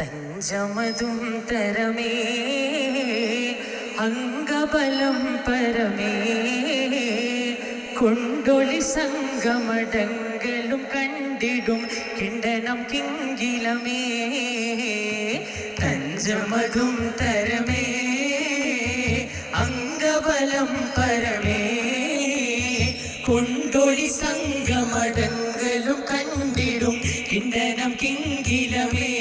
തഞ്ചമതും തരമേ അംഗബലം പരമേ. കൊണ്ടൊളി സംഗമടങ്കലും കണ്ടിടും കിണ്ടനം കിങ്കിലമേ. തഞ്ചമതും തരമേ അംഗബലം പരമേ. കൊണ്ടൊളി സംഗമടങ്കലും കണ്ടിടും കിണ്ടനം കിങ്കിലമേ.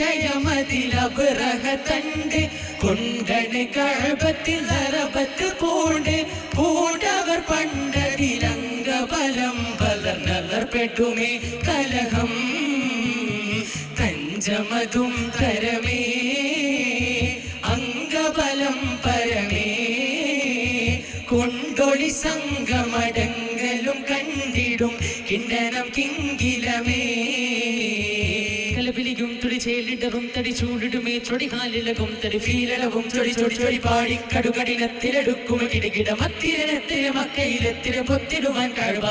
ഉണ്ടതിശയമതിലപുറഹ തണ്ട് കൊണ്ടണ് കഴപത്തിൽ നരപത്ത് പൂണ്ട് പൂണ്ടവർ ബദനവർ പെട്ടുമേ കലഹം. തഞ്ചമതും തരമേ അംഗബലം പരമേ. കൊണ്ടൊളി സംഗമടങ്കലും കണ്ടിടും. കിണ്ണനം കിങ്കിലമേ. കലപിലിയും തുടി ചേലിടവും തടി ചൂടിടുമേ ചൊടി ചൊടി ചൊടി പാടി കടുകടിനത്തിലെടുക്കും കിടകിട മത്തിരത്തിലെ മക്കയിലെത്തിരെ പൊത്തിടുവാൻ കഴിവ.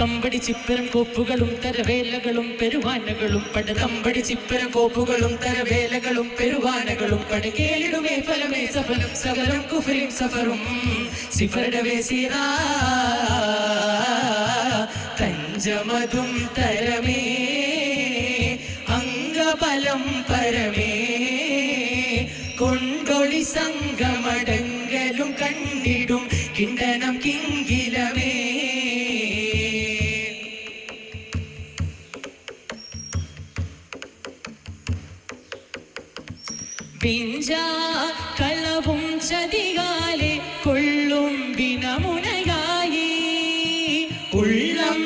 കമ്പടി ചിപ്പരം കോപ്പുകളും തരവേലകളും പെരുവാനകളും പട കമ്പടി ചിപ്പര കോപ്പുകളും തരവേലകളും പെരുവാനകളും പട കേളിടുമേ ഫലമേ സഫലം സകലം കുഫരും സഫറും. സിഫറുടെ സീറാ തഞ്ചമതും തരമേ. അംഗബലം പരമേ. കൊണ്ടൊളി സംഘമടങ്കലും കണ്ടിടും കിണ്ടനം കിങ്കിലമേ. കളവും ചതികാലെ കൊള്ളും വിനമുനയായി ഉള്ളം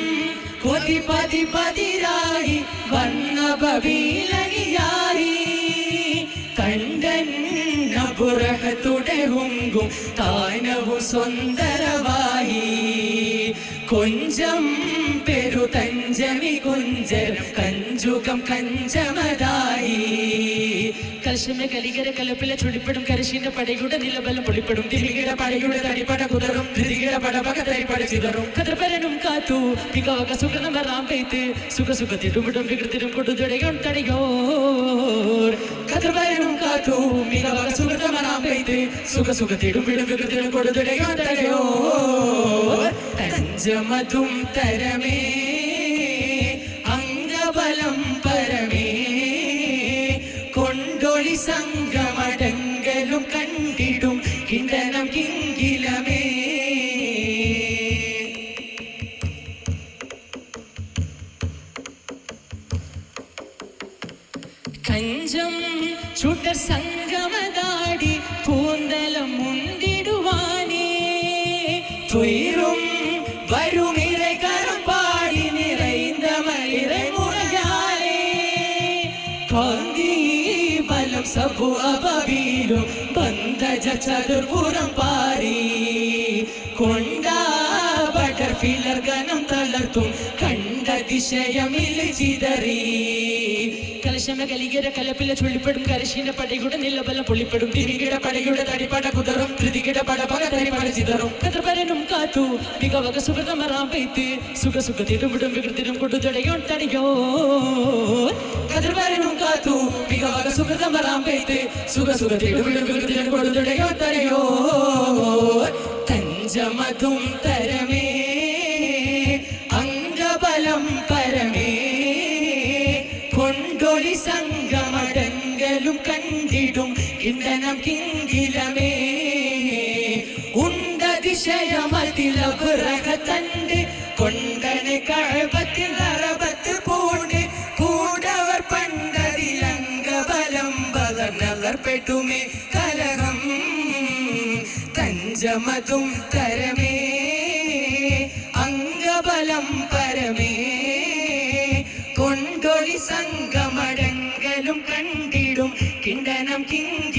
കൊതി പതി പതിരായി വന്ന ബബീലനിയായി കണ്ടന്ന പുറത്തുടകുങ്കും താനവും സുന്ദരവായി കൊഞ്ചം പെരു തഞ്ചമി കുഞ്ചരം കഞ്ചുകം കഞ്ചമതായി. കലശമ കലികര കലപ്പിലെ ചുടിപ്പെടും കരശീന്റെ പടയുടെ നിലബലം പൊളിപ്പെടും. തിരികിട പടയുടെ തടിപ്പട കുതറും തിരികിട പടപക തരിപ്പട ചിതറും. കതിർപരനും കാത്തു തികവക സുഖനം വരാം പെയ്ത്ത് സുഖ സുഖത്തിടുമിടും വികൃതിരും കൊടുതുടയും തടയോ കതിർപരനും കാത്തു മികവക സുഖം വരാം പെയ്ത്ത് സുഖ സുഖത്തിടും വിടും വികൃതിരും കൊടുതുടയും തടയോ. തഞ്ചമതും തരമേ. தஞ்சம் சுடர் சங்கமதாடி கூந்தலம் முந்திடுவானே. துயிரும் வரும் இறை கரப்பாடி நிறைந்த மலிரை முறையாரே காந்தி பலம் சபு அபவீரும் பந்தஜ சதுர்புறம் பாரி. கொண்டா பட்டர்ஃபிலர் கனம் தளர்த்தும் கண்ட திசையமில்லை சிதறி. കലശമ കലികര കലപ്പില ചുള്ളിപ്പെടും കരശീന പടയുടെ നിലബലം പുള്ളിപ്പെടും. തിരികിട പടയുടെ തടിപ്പട കുതറും ധൃതികിട പടപക തരിപട ചിതറും. കതിർപരനും കാത്തു മികവക സുഖതമറാം പെയ്ത്ത് സുഖ സുഖത്തിടുമിടും വികൃതിരും കൊടുതടയോ തടയോ കതിർപരനും കാത്തു മികവക സുഖതമറാം പെയ്ത്ത് സുഖ സുഖത്തിടുമിടും വികൃതിരും കൊടുതടയോ തടയോ തഞ്ചമതും തരമേ കൊണ്ടൊളി സംഗമടങ്കലും കണ്ടിടും. കിണ്ടനം കിങ്കിലമേ. ഉണ്ടതിശയമതിലപുറകത്തണ്ട് കൊണ്ടനെ കഴപത്തിൽ അറപത്ത് പൂണ്ട്. കൂടവർ പണ്ടതിലംഗബലം പകർന്നവർപ്പെട്ടുമേ കലഹം തഞ്ചമതും തരമേ. അംഗബലം പരമേ. കൊണ്ടൊളി കണ്ടിടും കിണ്ടനം കിങ്കിലമേ